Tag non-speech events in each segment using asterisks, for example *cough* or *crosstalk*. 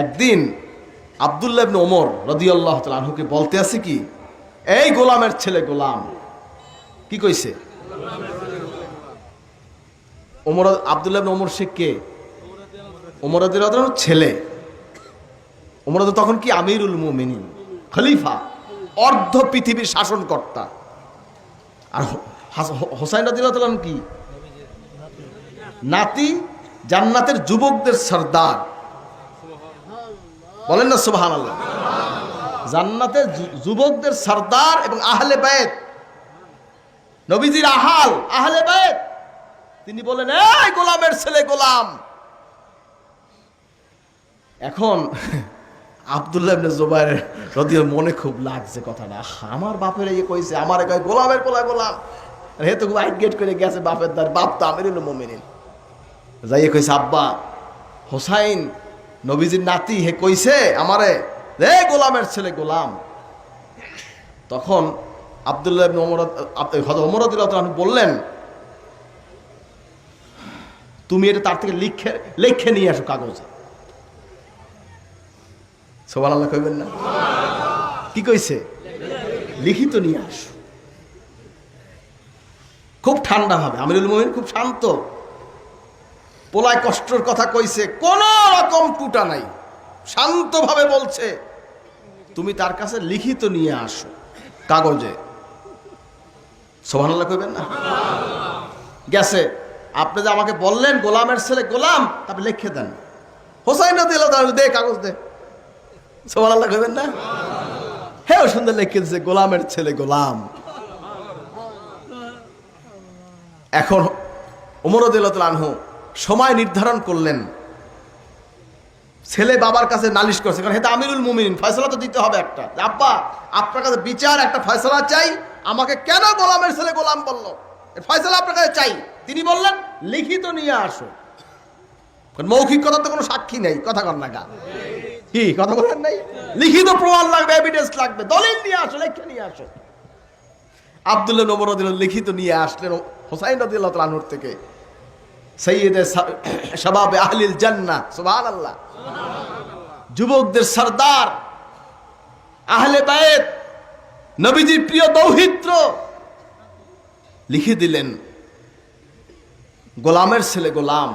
একদিন আবদুল্লাহ ওমর রদিয়াল্লাহ আনহুকে বলতে আছে কি, এই গোলামের ছেলে গোলাম। কি কইছে? ওমর আবদুল্লাহ ওমর সে কে? ওমর ছেলে। ওমর তখন কি? আমিরুল মুমিনিন, খলিফা, অর্ধ পৃথিবীর শাসনকর্তা। আর হোসাইন রদিয়াল্লাহু কি? নাতি জান্নাতের যুবকদের সর্দার। বলেন না সুবহান আল্লাহ জান্নাতের যু- যুবকদের সর্দার এবং আহলে বাইত। নবীজির আহাল, আহলে বাইত। তিনি বলেন, এই গোলামের ছেলে গোলাম। এখন *laughs* আব্দুল্লাহ ইবনে জুবাইর রদিয়ার মনে খুব লাগছে কথাটা। আমার বাপের এই কইছে, আমার কয়, গোলামের কোলা গোলাম। হে তো খুব গেট করে গেছে বাপের দার বাপ তো আমিরুল মুমিনিন। যাইয়ে কইছে, আব্বা, হোসাইন নবীজির নাতি হে কইছে আমারে রে গোলামের ছেলে গোলাম। তখন আবদুল্লাহ বললেন, তুমি এটা তার থেকে লিখে লিখে নিয়ে আসো কাগজে। সুবহানাল্লাহ কইবেন না? কি কইছে? লিখিত নিয়ে আসো। খুব ঠান্ডা হবে। আমিরুল মুমিন খুব শান্ত। পোলায় কষ্টর কথা কইছে, কোন রকম টুটা নাই। শান্তভাবে বলছে, তুমি তার কাছে লিখিত নিয়ে আসো, কাগজে। সোহানাল্লাহ কইবেন না? গেছে। আপনি যে আমাকে বললেন, গোলামের ছেলে গোলাম, তারপরে লিখে দেন। হোসাইন দিল দে কাগজ দে। সোহানাল্লাহ কইবেন না? হ্যাঁ সুন্দর লিখে দিছে, গোলামের ছেলে গোলাম। এখন উমর আনহু সময় নির্ধারণ করলেন। ছেলে বাবার কাছে নালিশ করছে, কারণ এটা আমিরুল মুমিন ফয়সলা তো দিতে হবে একটা। আব্বা, আপনার কাছে বিচার, একটা ফয়সলা চাই, আমাকে কেন গোলামের ছেলে গোলাম বলল? ফয়সলা আপনার কাছে চাই। তিনি বললেন, লিখিত নিয়ে আসো। মৌখিক কথা তো কোনো সাক্ষী নেই, কথা কর না গা। কি, কথা বলেন নাই? লিখিত প্রমাণ লাগবে এভিডেন্স লাগবে, দলিল নিয়ে আসো, লেখে নিয়ে আসো। আবদুল্লাহ নবরদিন লিখিত নিয়ে আসলেন, হোসাইন রদিল্লাহ তালানুর থেকে। যুবকদের সর্দার, আহলে বায়েত নবীজির প্রিয় দৌহিত্র লিখে দিলেন, গোলামের ছেলে গোলাম,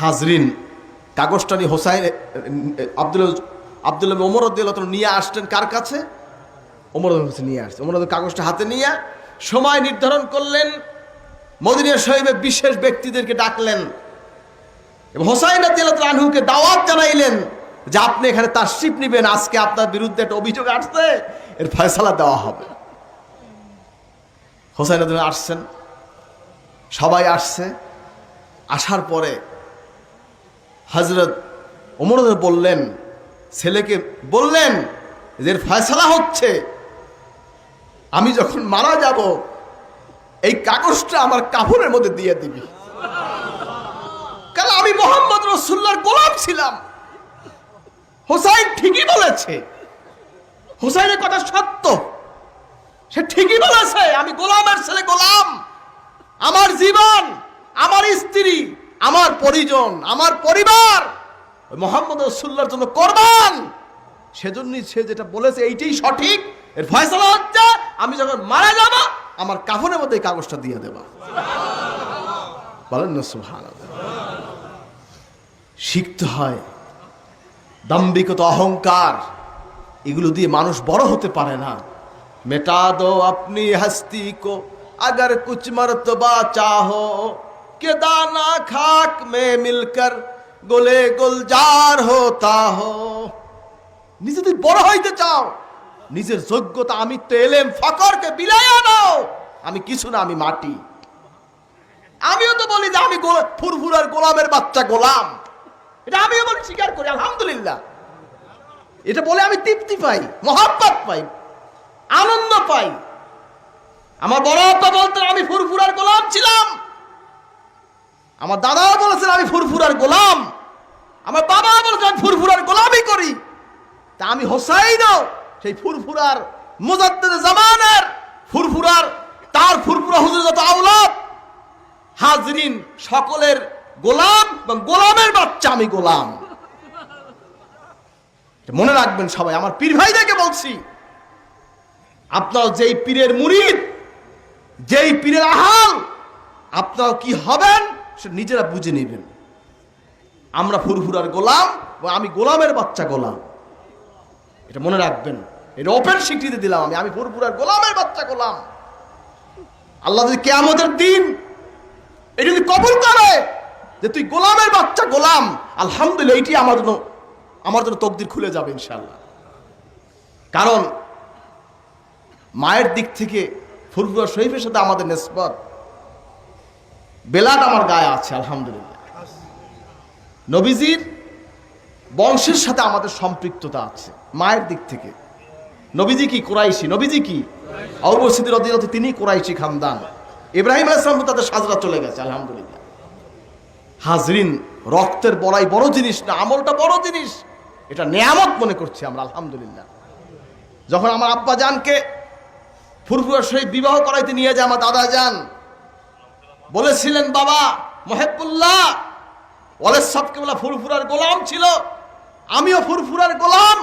হাজরিন, কাগজটা নিয়ে হোসাইন, আব্দুল আবদুল্লাহ ওমর উদ্দিল্লাহ নিয়ে আসলেন কার কাছে? ওমর নিয়ে আসছে। ওমর কাগজটা হাতে নিয়ে সময় নির্ধারণ করলেন মদিনা শহীবে বিশেষ ব্যক্তিদেরকে ডাকলেন এবং হোসাইন আনহুকে দাওয়াত জানাইলেন যে আপনি এখানে তার শিপ নিবেন, আজকে আপনার বিরুদ্ধে একটা অভিযোগ আসছে, এর ফয়সালা দেওয়া হবে। হোসাইন আসছেন, সবাই আসছে, আসার পরে হজরত ওমর বললেন, ছেলেকে বললেন যে এর ফয়সালা হচ্ছে, আমি যখন মারা যাব এই কাগজটা আমার কাপড়ের মধ্যে দিয়ে দিবি। কারণ আমি মোহাম্মদ রসুল্লার গোলাম ছিলাম। হোসাইন ঠিকই বলেছে। হোসাইনের কথা সত্য। সে ঠিকই বলেছে, আমি গোলামের ছেলে গোলাম। আমার জীবন, আমার স্ত্রী, আমার পরিজন, আমার পরিবার। মোহাম্মদ রসুল্লার জন্য করবান। সেজন্যই সে যেটা বলেছে, এইটাই সঠিক। এর ফয়সলা হচ্ছে, আমি যখন মারা যাব আমার কাফনের মধ্যে এই কাগজটা দিয়ে দেবা বলেন না সুহান শিখতে হয় দাম্বিকতা অহংকার এগুলো দিয়ে মানুষ বড় হতে পারে না মেটা দো আপনি হস্তি কো अगर कुछ मर्तबा चाहो के दाना खाक में मिलकर गोले गुलजार होता हो নিজে যদি বড় হইতে চাও নিজের যোগ্যতা আমি তো এলেম ফকরকে বিলাইয়া নাও আমি কিছু না, আমি মাটি। আমিও তো বলি যে আমি ফুরফুরার গোলামের বাচ্চা গোলাম। এটা আমিও বলি, স্বীকার করি, আলহামদুলিল্লাহ। এটা বলে আমি তৃপ্তি পাই, মহাব্বত পাই, আনন্দ পাই। আমার বড় আব্বা বলতেন, আমি ফুরফুরার গোলাম ছিলাম। আমার দাদাও বলেছেন, আমি ফুরফুরার গোলাম। আমার বাবা বলেছেন, আমি ফুরফুরার গোলামই করি। তা আমি হোসাইনও সেই ফুরফুরার মুজাদ্দিদ জামানের ফুরফুরার, তার ফুরফুরা হুজুর যত আওলাদ, হাজরিন সকলের গোলাম এবং গোলামের বাচ্চা আমি গোলাম। মনে রাখবেন সবাই, আমার পীর ভাইদেরকে বলছি, আপনার যেই পীরের মুরিদ, যেই পীরের আহাল, আপনারা কি হবেন সে নিজেরা বুঝে নেবেন। আমরা ফুরফুরার গোলাম এবং আমি গোলামের বাচ্চা গোলাম। এটা মনে রাখবেন। এটা ওপেন স্বীকৃতি দিলাম আমি আমি ফুরফুরার গোলামের বাচ্চা গোলাম আল্লাহ যদি কেয়ামতের দিন এটা যদি কবুল করে যে তুই গোলামের বাচ্চা গোলাম, আলহামদুলিল্লাহ এইটি আমার জন্য আমার জন্য তকদির খুলে যাবে ইনশাল্লাহ কারণ মায়ের দিক থেকে ফুরফুরা শরীফের সাথে আমাদের নেসবত, বেলাট আমার গায়ে আছে, আলহামদুলিল্লাহ। নবীজির বংশের সাথে আমাদের সম্পৃক্ততা আছে, মায়ের দিক থেকে। নবীজি কি কোরাইশি? নবীজি কি? অবস্থিতির অধীনতে তিনি কোরাইশি খানদান। ইব্রাহিম আলাইসলাম তাদের সাজরা চলে গেছে, আলহামদুলিল্লাহ। হাজরিন, রক্তের বড়াই বড় জিনিস না, আমলটা বড় জিনিস। এটা নেয়ামত মনে করছি আমরা, আলহামদুলিল্লাহ। যখন আমার আব্বা জানকে ফুরফুরার সহিত বিবাহ করাইতে নিয়ে যায়, আমার দাদা যান বলেছিলেন, বাবা, মহেবুল্লাহ ওলের সবকে কেবলা ফুরফুরার গোলাম ছিল। আমিও ফুরফুরার গোলাম।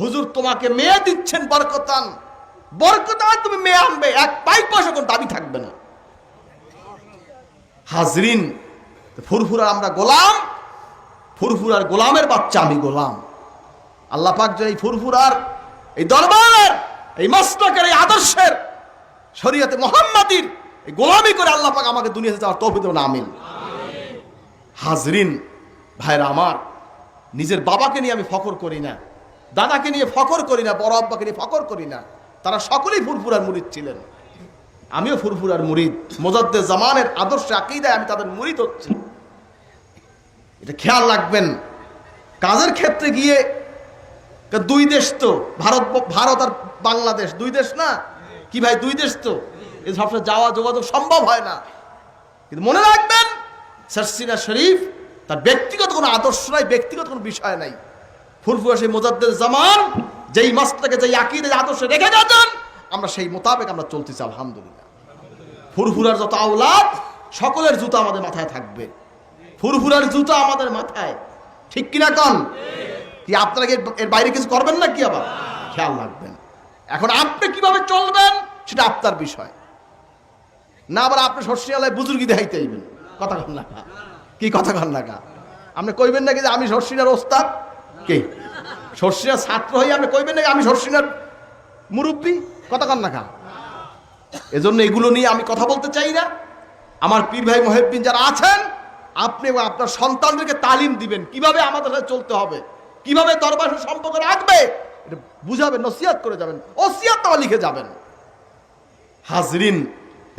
হুজুর তোমাকে মেয়ে দিচ্ছেন বরকতান। বরকতান তুমি মেয়ে আনবে, এক পাই পয়সা কোন দাবি থাকবে না। হাজরিন ফুরফুরার আমরা গোলাম, ফুরফুরার গোলামের বাচ্চা আমি গোলাম। আল্লাহ পাক যে এই ফুরফুরার, এই দরবার এই মস্তকের, এই আদর্শের, শরীয়তে মোহাম্মদীর, এই গোলামি করে আল্লাহ পাক আমাকে দুনিয়াতে যাওয়ার তৌফিক দেবেন আমিন। হাজরিন, ভাইরা আমার, নিজের বাবাকে নিয়ে আমি ফখর করি না। দাদাকে নিয়ে ফকর করি না, বড় আব্বাকে নিয়ে ফকর করি না। তারা সকলেই ফুরফুরার মুরিদ ছিলেন। আমিও ফুরফুরার মুরিদ। মোজাদ্দে জামানের আদর্শে, আকিদায় আমি তাদের মুরিদ হচ্ছি। এটা খেয়াল রাখবেন। কাজের ক্ষেত্রে গিয়ে দুই দেশ তো, ভারত ভারত আর বাংলাদেশ। দুই দেশ না? কি ভাই, দুই দেশ তো? এই সবসময় যাওয়া, যোগাযোগ সম্ভব হয় না। কিন্তু মনে রাখবেন সারসিনা শরীফ তার ব্যক্তিগত কোনো আদর্শ নাই, ব্যক্তিগত কোনো বিষয় নাই। ফুরফুরা সেই মোজাদ্দের জামান, যেই মাসটাকে যেই আকিদের আদর্শে রেখে গেছেন আমরা সেই মোতাবেক আমরা চলতেছি, আলহামদুলিল্লাহ। ফুরফুরার যত আওলাদ, সকলের জুতো আমাদের মাথায় থাকবে। ফুরফুরার জুতো আমাদের মাথায়। ঠিক কিনা কন? কি আপনারা এর বাইরে কিছু করবেন না কি আবার? খেয়াল রাখবেন। এখন আপনি কীভাবে চলবেন, সেটা আপনার বিষয়। না আবার আপনি শস্যালয় বুজুর্গি দেখাইতে আইবেন। কথা কন না কা? কথা কন কা? আপনি কইবেন নাকি যে আমি শস্যিনার ওস্তাদ? কে? শস্যিনার ছাত্র হয়ে আপনি কইবেন নাকি আমি শস্যিনার মুরব্বী? কথা কন না কা? এজন্য এগুলো নিয়ে আমি কথা বলতে চাই না। আমার পীর ভাই মহেব্বিন যারা আছেন, আপনি আপনার সন্তানদেরকে তালিম দিবেন। কীভাবে আমাদের সাথে চলতে হবে? কীভাবে দরবার সম্পর্ক রাখবে? এটা বুঝাবেন, নসিহাত করে যাবেন। ওসিয়াত লিখে যাবেন। হাজরিন,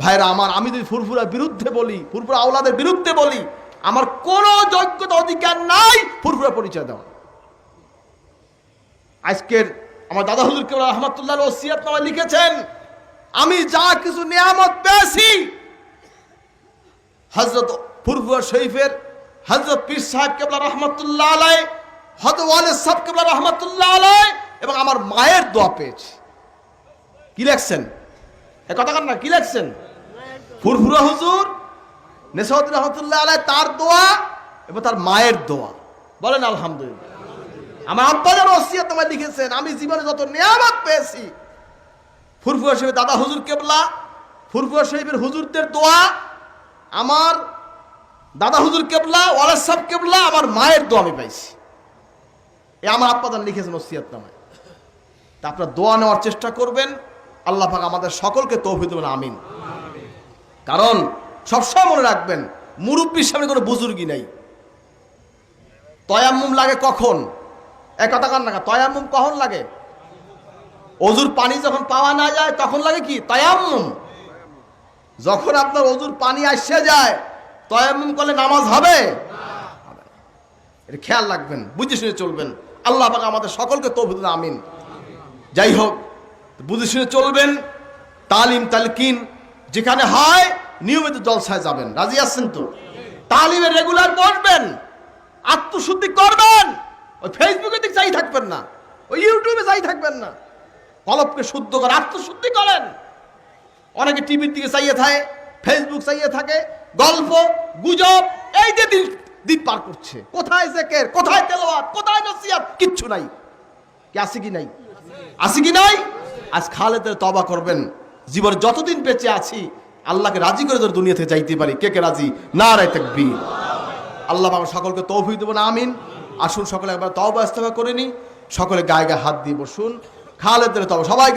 ভাইরা আমার, আমি যদি ফুরফুরার বিরুদ্ধে বলি, ফুরফুরা আওলাদের বিরুদ্ধে বলি, আমার কোনো যোগ্যতা অধিকার নাই ফুরফুরা পরিচয় দেওয়া আজকের আমার দাদা হুজুর কেবল রহমতুল্লাহ ওসিয়াত নামা লিখেছেন, আমি যা কিছু নিয়ামত পেয়েছি হজরত ফুরফুয়া শরীফের হজরত পীর সাহেব কেবলা রহমতুল্লাহ আলাই হজরত ওয়ালে সাহেব কেবলা রহমতুল্লাহ আলাই, এবং আমার মায়ের দোয়া পেয়েছি। কি লেখছেন? এ কথা না, কি লেখছেন? ফুরফুরা হুজুর, নেসাউদ্দিন রহমতুল্লাহ আলাই তার দোয়া এবং তার মায়ের দোয়া। বলেন আলহামদুলিল্লাহ। আমার আব্বা যেন ওসিয়ত তোমায় লিখেছেন, আমি জীবনে যত নিয়ামত পেয়েছি। ফুরফুয়া শরীফের দাদা হুজুর কেবলা ফুরফুয়া শরীফের হুজুরদের দোয়া, আমার দাদা হুজুর কেবলা, ওয়ালাদ সাহেব কেবলা, আমার মায়ের দোয়া আমি পাইছি। এ আমার আপ্পাদান লিখেছেন ওসিয়াত নামায় তা আপনার দোয়া নেওয়ার চেষ্টা করবেন। আল্লাহ পাক আমাদের সকলকে তৌফিক দেবেন, আমিন। কারণ সবসময় মনে রাখবেন, মুরব্বীর সামনে কোনো বুজুর্গি নাই। তয়াম্মুম লাগে কখন? এক কথা কান না তয়াম্মুম কখন লাগে? অজুর পানি যখন পাওয়া না যায়, তখন লাগে কি? তয়াম্মুম। যখন আপনার অজুর পানি আসছে যায়, তয়াম্মুম করলে নামাজ হবে? এটা খেয়াল রাখবেন, বুঝে শুনে চলবেন। আল্লাহ পাক আমাদের সকলকে দিন, আমিন। যাই হোক, বুঝে শুনে চলবেন, তালিম, তালকিন যেখানে হয়, নিয়মিত জলসায় যাবেন। রাজি আছেন তো? তালিমে রেগুলার বসবেন, আত্মশুদ্ধি করবেন। ওই ফেসবুকে দিক চাই থাকবেন না, ওই ইউটিউবে চাই থাকবেন না। কলপকে শুদ্ধ করে আত্মশুদ্ধি করেন। অনেকে টিভির দিকে চাইয়ে থাকে ফেসবুক চাইয়ে থাকে, গল্প, গুজব, এই যে দিন দ্বীপ পার করছে। কোথায় জেকের, কোথায় তেলোয়াত কোথায় নসিয়াত? কিচ্ছু নাই। কি আসি কি নাই? আসি কি নাই? আজ খালেদের তবা করবেন। জীবন যতদিন বেঁচে আছি, আল্লাহকে রাজি করে যদি দুনিয়াতে যাইতে পারি। কে কে রাজি? না রায় তাকবীর। আল্লাহ আমার সকলকে তৌফিক দেবো না আমিন। আসুন, সকলে একবার তবা ইস্তফা করে নিই। সকলে গায়ে গায়ে হাত দিয়ে বসুন। খালেদের তবা সবাই